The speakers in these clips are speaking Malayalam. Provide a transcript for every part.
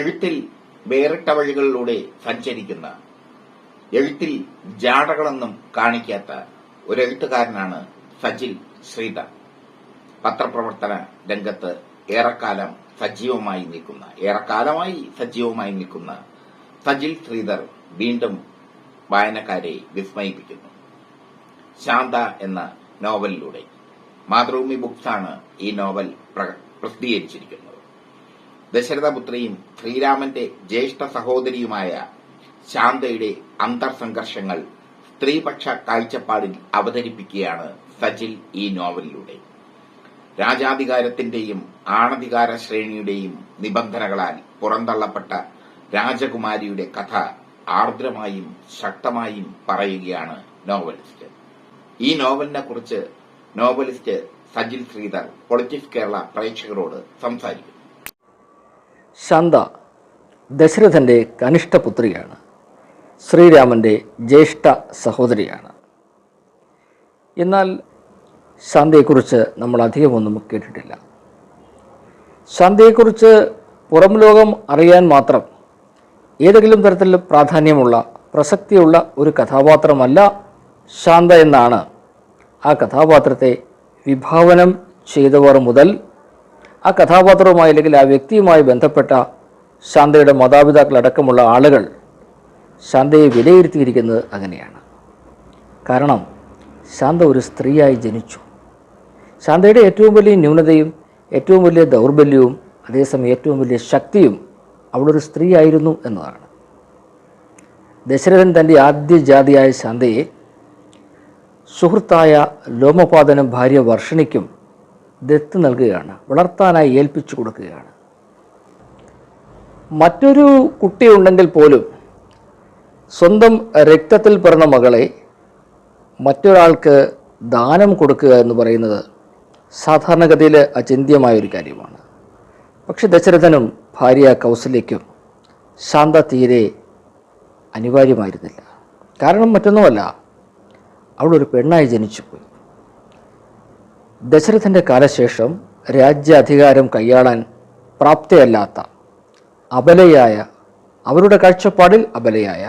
എഴുത്തിൽ വേറിട്ട വഴികളിലൂടെ സഞ്ചരിക്കുന്ന എഴുത്തിൽ ജാടകളൊന്നും കാണിക്കാത്ത ഒരു എഴുത്തുകാരനാണ് സജിൽ ശ്രീധർ. പത്രപ്രവർത്തന രംഗത്ത് ഏറെക്കാലം സജീവമായി നിൽക്കുന്ന ഏറെക്കാലമായി സജീവമായി നിൽക്കുന്ന സജിൽ ശ്രീധർ വീണ്ടും വായനക്കാരെ വിസ്മയിപ്പിക്കുന്നു. ശാന്ത എന്ന നോവലിലൂടെ. മാതൃഭൂമി ബുക്സാണ് ഈ നോവൽ പ്രസിദ്ധീകരിച്ചിരിക്കുന്നത്. ദശരഥപുത്രിയും ശ്രീരാമന്റെ ജ്യേഷ്ഠ സഹോദരിയുമായ ശാന്തയുടെ അന്തർസംഘർഷങ്ങൾ സ്ത്രീപക്ഷ കാഴ്ചപ്പാടിൽ അവതരിപ്പിക്കുകയാണ് സജിൽ ഈ നോവലിലൂടെ. രാജാധികാരത്തിന്റെയും ആണധികാര ശ്രേണിയുടെയും നിബന്ധനകളാൽ പുറന്തള്ളപ്പെട്ട രാജകുമാരിയുടെ കഥ ആർദ്രമായും ശക്തമായും പറയുകയാണ് നോവലിസ്റ്റ്. ഈ നോവലിനെ കുറിച്ച് നോവലിസ്റ്റ് സജിൽ ശ്രീധർ പൊളിറ്റിക്സ് കേരള പ്രേക്ഷകരോട് സംസാരിക്കുന്നു. ശാന്ത ദശരഥന്റെ കനിഷ്ഠ പുത്രിയാണ്. ശ്രീരാമന്റെ ജ്യേഷ്ഠ സഹോദരിയാണ്. എന്നാൽ ശാന്തയെക്കുറിച്ച് നമ്മൾ അധികമൊന്നും കേട്ടിട്ടില്ല. ശാന്തയെക്കുറിച്ച് പുറം ലോകം അറിയാൻ മാത്രം ഏതെങ്കിലും തരത്തിൽ പ്രാധാന്യമുള്ള പ്രസക്തിയുള്ള ഒരു കഥാപാത്രമല്ല ശാന്ത എന്നാണ് ആ കഥാപാത്രത്തെ വിഭാവനം ചെയ്തവർ മുതൽ ആ കഥാപാത്രവുമായി അല്ലെങ്കിൽ ആ വ്യക്തിയുമായി ബന്ധപ്പെട്ട ശാന്തയുടെ മാതാപിതാക്കളടക്കമുള്ള ആളുകൾ ശാന്തയെ വിലയിരുത്തിയിരിക്കുന്നത് അങ്ങനെയാണ്. കാരണം ശാന്ത ഒരു സ്ത്രീയായി ജനിച്ചു. ശാന്തയുടെ ഏറ്റവും വലിയ ന്യൂനതയും ഏറ്റവും വലിയ ദൗർബല്യവും അതേസമയം ഏറ്റവും വലിയ ശക്തിയും അവളൊരു സ്ത്രീയായിരുന്നു എന്നതാണ്. ദശരഥൻ തന്റെ ആദ്യ ജാതിയായ ശാന്തയെ സുഹൃത്തായ ലോമപാതനും ഭാര്യ വർഷണിക്കും ദത്ത് നൽകുകയാണ് വളർത്താനായി ഏൽപ്പിച്ചു കൊടുക്കുകയാണ്. മറ്റൊരു കുട്ടിയുണ്ടെങ്കിൽ പോലും സ്വന്തം രക്തത്തിൽ പിറന്ന മകളെ മറ്റൊരാൾക്ക് ദാനം കൊടുക്കുക എന്ന് പറയുന്നത് സാധാരണഗതിയിൽ അചിന്ത്യമായ ഒരു കാര്യമാണ്. പക്ഷെ ദശരഥനും ഭാര്യ കൗസല്യയ്ക്കും ശാന്ത തീരെ അനിവാര്യമായിരുന്നില്ല. കാരണം മറ്റൊന്നുമല്ല അവളൊരു പെണ്ണായി ജനിച്ചുപോയി. ദശരഥന്റെ കാലശേഷം രാജ്യാധികാരം കൈയാളാൻ പ്രാപ്തയല്ലാത്ത അബലയായ അവരുടെ കാഴ്ചപ്പാടിൽ അബലയായ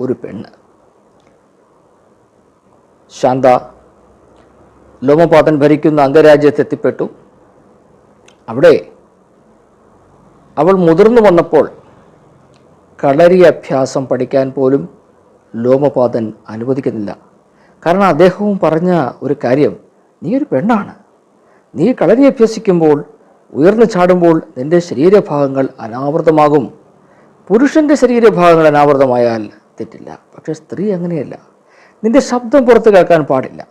ഒരു പെണ്ണ്. ശാന്ത ലോമപാതൻ ഭരിക്കുന്ന അംഗരാജ്യത്തെത്തിപ്പെട്ടു അവിടെ അവൾ മുതിർന്നു വന്നപ്പോൾ കളരി അഭ്യാസം പഠിക്കാൻ പോലും ലോമപാതൻ അനുവദിക്കുന്നില്ല. കാരണം അദ്ദേഹവും പറഞ്ഞ ഒരു കാര്യം നീ ഒരു പെണ്ണാണ്. നീ കളരി അഭ്യസിക്കുമ്പോൾ ഉയർന്നു ചാടുമ്പോൾ നിന്റെ ശരീരഭാഗങ്ങൾ അനാവൃതമാകും. പുരുഷന്റെ ശരീരഭാഗങ്ങൾ അനാവൃതമായാൽ തെറ്റില്ല. പക്ഷെ സ്ത്രീ അങ്ങനെയല്ല. നിന്റെ ശബ്ദം പുറത്ത് കേൾക്കാൻ പാടില്ല.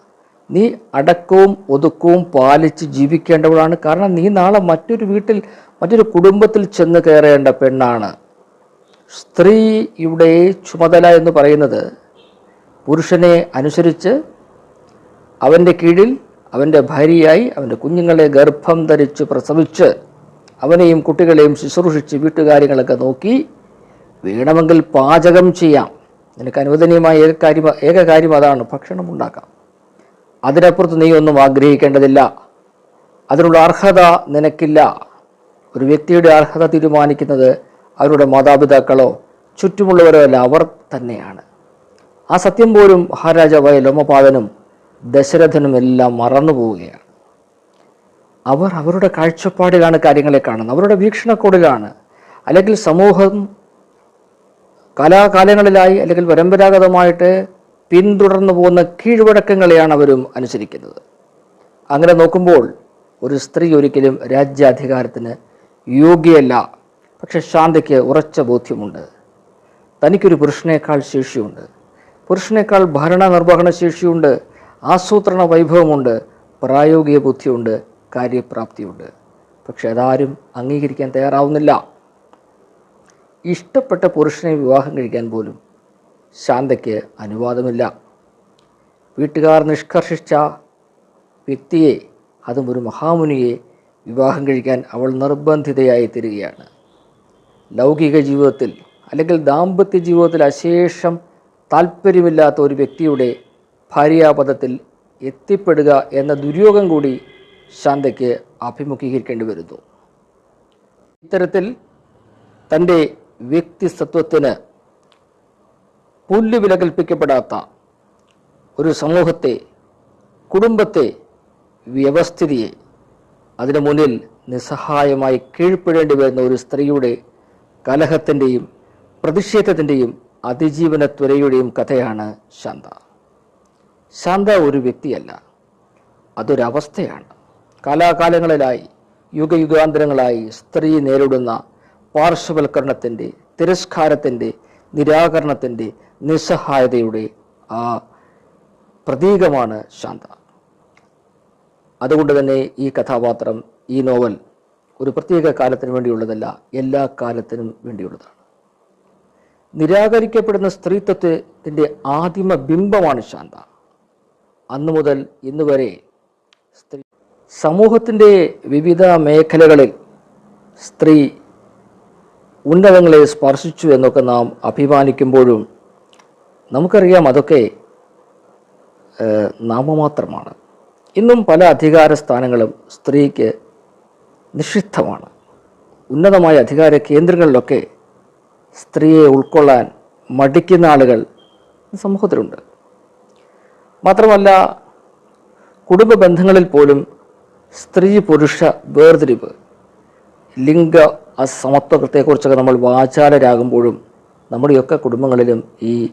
നീ അടക്കവും ഒതുക്കവും പാലിച്ച് ജീവിക്കേണ്ടവളാണ്. കാരണം നീ നാളെ മറ്റൊരു വീട്ടിൽ മറ്റൊരു കുടുംബത്തിൽ ചെന്ന് കയറേണ്ട പെണ്ണാണ്. സ്ത്രീയുടെ ചുമതല എന്ന് പറയുന്നത് പുരുഷനെ അനുസരിച്ച് അവന്റെ കീഴിൽ അവന്റെ ഭാര്യയായി അവന്റെ കുഞ്ഞുങ്ങളെ ഗർഭം ധരിച്ച് പ്രസവിച്ച് അവനെയും കുട്ടികളെയും ശുശ്രൂഷിച്ച് വീട്ടുകാര്യങ്ങളൊക്കെ നോക്കി വേണമെങ്കിൽ പാചകം ചെയ്യാം. നിനക്ക് അനുവദനീയമായ ഏക കാര്യം ഏക കാര്യം അതാണ് ഭക്ഷണം ഉണ്ടാക്കാം. അതിനപ്പുറത്ത് നീ ഒന്നും ആഗ്രഹിക്കേണ്ടതില്ല. അതിനുള്ള അർഹത നിനക്കില്ല. ഒരു വ്യക്തിയുടെ അർഹത തീരുമാനിക്കുന്നത് അവരുടെ മാതാപിതാക്കളോ ചുറ്റുമുള്ളവരോ അല്ല അവർ തന്നെയാണ്. ആ സത്യം പോലും മഹാരാജാവായ ലോമപാതനും ദശരഥനും എല്ലാം മറന്നു പോവുകയാണ്. അവർ അവരുടെ കാഴ്ചപ്പാടിലാണ് കാര്യങ്ങളെ കാണുന്നത്. അവരുടെ വീക്ഷണക്കോടിലാണ് അല്ലെങ്കിൽ സമൂഹം കാലാകാലങ്ങളിലായി അല്ലെങ്കിൽ പരമ്പരാഗതമായിട്ട് പിന്തുടർന്നു പോകുന്ന കീഴ്വഴക്കങ്ങളെയാണ് അവരും അനുസരിക്കുന്നത്. അങ്ങനെ നോക്കുമ്പോൾ ഒരു സ്ത്രീ ഒരിക്കലും രാജ്യാധികാരത്തിന് യോഗ്യയല്ല. പക്ഷെ ശാന്തിക്ക് ഉറച്ച ബോധ്യമുണ്ട്. തനിക്കൊരു പുരുഷനേക്കാൾ ശേഷിയുണ്ട്. പുരുഷനേക്കാൾ ഭരണ നിർവഹണ ശേഷിയുണ്ട്. ആസൂത്രണ വൈഭവമുണ്ട് പ്രായോഗിക ബുദ്ധിയുണ്ട് കാര്യപ്രാപ്തിയുണ്ട്. പക്ഷെ അതാരും അംഗീകരിക്കാൻ തയ്യാറാവുന്നില്ല. ഇഷ്ടപ്പെട്ട പുരുഷനെ വിവാഹം കഴിക്കാൻ പോലും ശാന്തയ്ക്ക് അനുവാദമില്ല. വീട്ടുകാർ നിഷ്കർഷിച്ച വ്യക്തിയെ അതും ഒരു മഹാമുനിയെ വിവാഹം കഴിക്കാൻ അവൾ നിർബന്ധിതയായി തീരുകയാണ്. ലൗകിക ജീവിതത്തിൽ അല്ലെങ്കിൽ ദാമ്പത്യ ജീവിതത്തിൽ അശേഷം താല്പര്യമില്ലാത്ത ഒരു വ്യക്തിയുടെ ഭാര്യാപദത്തിൽ എത്തിപ്പെടുക എന്ന ദുര്യോഗം കൂടി ശാന്തയ്ക്ക് അഭിമുഖീകരിക്കേണ്ടി വരുന്നു. ഇത്തരത്തിൽ തന്റെ വ്യക്തിസത്വത്തിന് പുല്ലുവില കൽപ്പിക്കപ്പെടാത്ത ഒരു സമൂഹത്തെ കുടുംബത്തെ വ്യവസ്ഥിതിയെ അതിനു മുന്നിൽ നിസ്സഹായമായി കീഴ്പ്പെടേണ്ടി വരുന്ന ഒരു സ്ത്രീയുടെ കലഹത്തിന്റെയും പ്രതിഷേധത്തിന്റെയും അതിജീവന ത്വരയുടെയും കഥയാണ് ശാന്ത. ശാന്ത ഒരു വ്യക്തിയല്ല. അതൊരവസ്ഥയാണ്. കാലാകാലങ്ങളിലായി യുഗയുഗാന്തരങ്ങളായി സ്ത്രീ നേരിടുന്ന പാർശ്വവൽക്കരണത്തിന്റെ തിരസ്കാരത്തിന്റെ നിരാകരണത്തിന്റെ നിസ്സഹായതയുടെ ആ പ്രതീകമാണ് ശാന്ത. അതുകൊണ്ട് തന്നെ ഈ കഥാപാത്രം ഈ നോവൽ ഒരു പ്രത്യേക കാലത്തിന് വേണ്ടിയുള്ളതല്ല എല്ലാ കാലത്തിനും വേണ്ടിയുള്ളതാണ്. നിരാകരിക്കപ്പെടുന്ന സ്ത്രീത്വത്തിന്റെ ആദിമ ബിംബമാണ് ശാന്ത. അന്നു മുതൽ ഇന്ന് വരെ സ്ത്രീ സമൂഹത്തിന്റെ വിവിധ മേഖലകളിൽ സ്ത്രീ ഉന്നതങ്ങളെ സ്പർശിച്ചു എന്നൊക്കെ നാം അഭിമാനിക്കുമ്പോഴും നമുക്കറിയാം അതൊക്കെ നാമമാത്രമാണ് ഇന്നും പല അധികാര സ്ഥാനങ്ങളും സ്ത്രീക്ക് നിഷിദ്ധമാണ്. ഉന്നതമായ അധികാര കേന്ദ്രങ്ങളിലൊക്കെ സ്ത്രീയെ ഉൾക്കൊള്ളാൻ മടിക്കുന്ന ആളുകൾ സമൂഹത്തിലുണ്ട്. മാത്രമല്ല കുടുംബ ബന്ധങ്ങളിൽ പോലും സ്ത്രീ പുരുഷ വേർതിരിവ് ലിംഗ അസമത്വത്തെക്കുറിച്ചൊക്കെ നമ്മൾ വാചാലരാകുമ്പോഴും നമ്മുടെയൊക്കെ കുടുംബങ്ങളിലും ഈ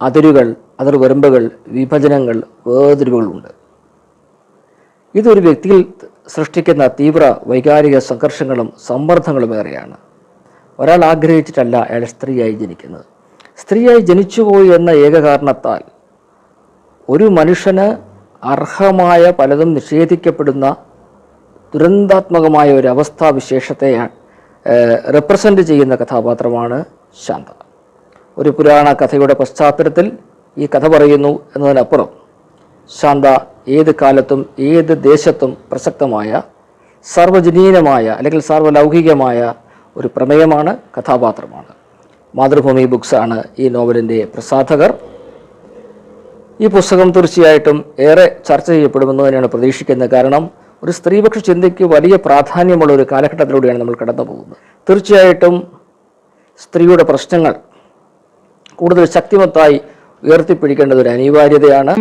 അതിരുകൾ അതിർവരമ്പുകൾ വിഭജനങ്ങൾ വേർതിരിവുകളുണ്ട്. ഇതൊരു വ്യക്തിയിൽ സൃഷ്ടിക്കുന്ന തീവ്ര വൈകാരിക സംഘർഷങ്ങളും സമ്മർദ്ദങ്ങളും ഏറെയാണ്. ഒരാൾ ആഗ്രഹിച്ചിട്ടല്ല അയാൾ സ്ത്രീയായി ജനിക്കുന്നത്. സ്ത്രീയായി ജനിച്ചുപോയി എന്ന ഏക കാരണത്താൽ ഒരു മനുഷ്യന് അർഹമായ പലതും നിഷേധിക്കപ്പെടുന്ന ദുരന്താത്മകമായ ഒരു അവസ്ഥാവിശേഷത്തെ റെപ്രസെന്റ് ചെയ്യുന്ന കഥാപാത്രമാണ് ശാന്ത. ഒരു പുരാണ കഥയുടെ പശ്ചാത്തലത്തിൽ ഈ കഥ പറയുന്നു എന്നതിനപ്പുറം ശാന്ത ഏത് കാലത്തും ഏത് ദേശത്തും പ്രസക്തമായ സർവജനീനമായ അല്ലെങ്കിൽ സർവലൗകികമായ ഒരു പ്രമേയമാണ് കഥാപാത്രമാണ്. മാതൃഭൂമി ബുക്സാണ് ഈ നോവലിന്റെ പ്രസാധകർ. ഈ പുസ്തകം തീർച്ചയായിട്ടും ഏറെ ചർച്ച ചെയ്യപ്പെടുമെന്ന് തന്നെയാണ് പ്രതീക്ഷിക്കുന്നത്. കാരണം ഒരു സ്ത്രീപക്ഷ ചിന്തയ്ക്ക് വലിയ പ്രാധാന്യമുള്ള ഒരു കാലഘട്ടത്തിലൂടെയാണ് നമ്മൾ കടന്നു പോകുന്നത്. തീർച്ചയായിട്ടും സ്ത്രീയുടെ പ്രശ്നങ്ങൾ കൂടുതൽ ശക്തിമത്തായി ഉയർത്തിപ്പിടിക്കേണ്ടത് ഒരു അനിവാര്യതയാണ്.